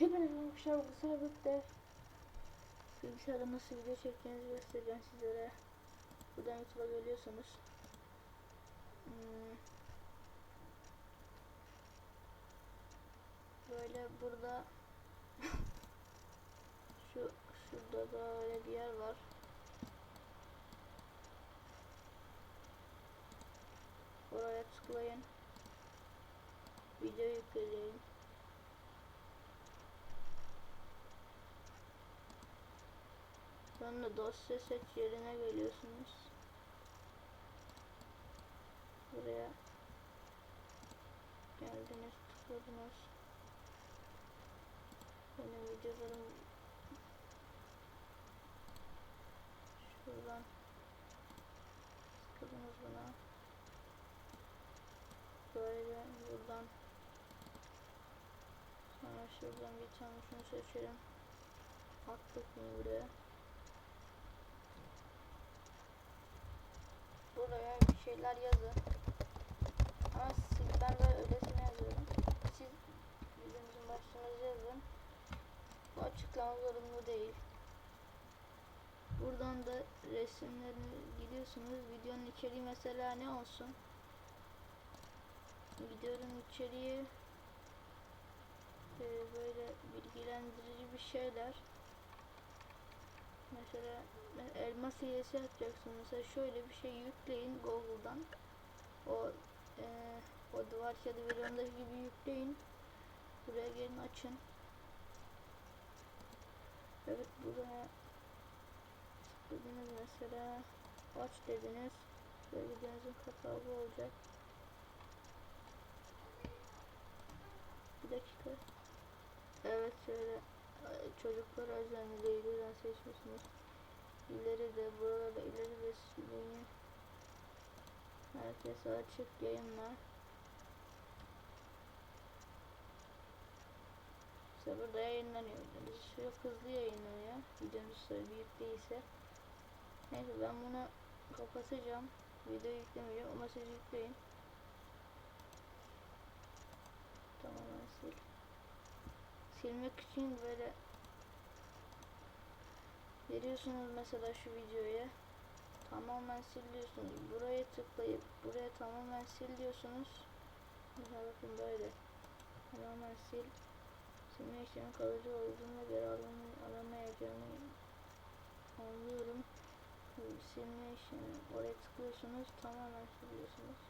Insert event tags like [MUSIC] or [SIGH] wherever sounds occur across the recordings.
Hepinize arkadaşlar bu sabıkta bilgisayarda nasıl video çekeceğinizi göstereceğim sizlere. Buradan YouTube'a geliyorsunuz. Hmm. Böyle burada [LAUGHS] şu şurada böyle bir yer var. Oraya tıklayın. Video yükleyin. Sonra dosya seç yerine geliyorsunuz. Buraya geldiniz tıkladınız. Benim videolarım şuradan tıkladınız buna. Böyle buradan sonra şuradan bir tane şunu seçelim. Attık bunu buraya. buraya bir şeyler yazın. Ama siz, ben böyle öylesine yazıyorum. Siz videomuzun başlığınızı yazın. Bu açıklama zorunlu değil. Buradan da resimlerini gidiyorsunuz. Videonun içeriği mesela ne olsun? Videonun içeriği e, böyle bilgilendirici bir şeyler. Mesela elmas hilesi yapacaksın. Mesela şöyle bir şey yükleyin Google'dan. O e, o duvar kağıdı videomdaki gibi yükleyin. Buraya gelin açın. Evet buraya dediniz mesela aç dediniz ve videonuzun kapağı bu olacak. Bir dakika. Evet şöyle çocuklar özelliği ilgiden seçiyorsunuz. İleri de burada ileri de sileyim. Herkese açık yayınlar. İşte burada yayınlanıyor. Çok hızlı yayınlanıyor. Videomuz böyle büyük değilse. Neyse ben bunu kapatacağım. Video yüklemeyeceğim. O mesajı yükleyin. Tamamen sil. Silmek için böyle Geliyorsunuz mesela şu videoya. Tamamen siliyorsunuz. Buraya tıklayıp buraya tamamen sil diyorsunuz. Mesela bakın böyle. Tamamen sil. Silme kalıcı olduğuna göre alanı alamayacağımı anlıyorum. Silme işlemi oraya tıklıyorsunuz. Tamamen siliyorsunuz.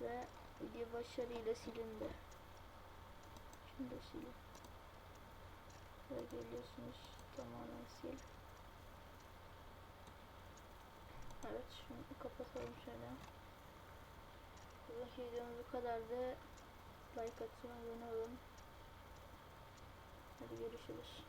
Ve video başarıyla silindi. Şimdi silin. Ve geliyorsunuz tamamen sil. Evet şunu kapatalım şöyle. Bugünkü videomuz bu kadardı. Like atın, abone olun. Hadi görüşürüz.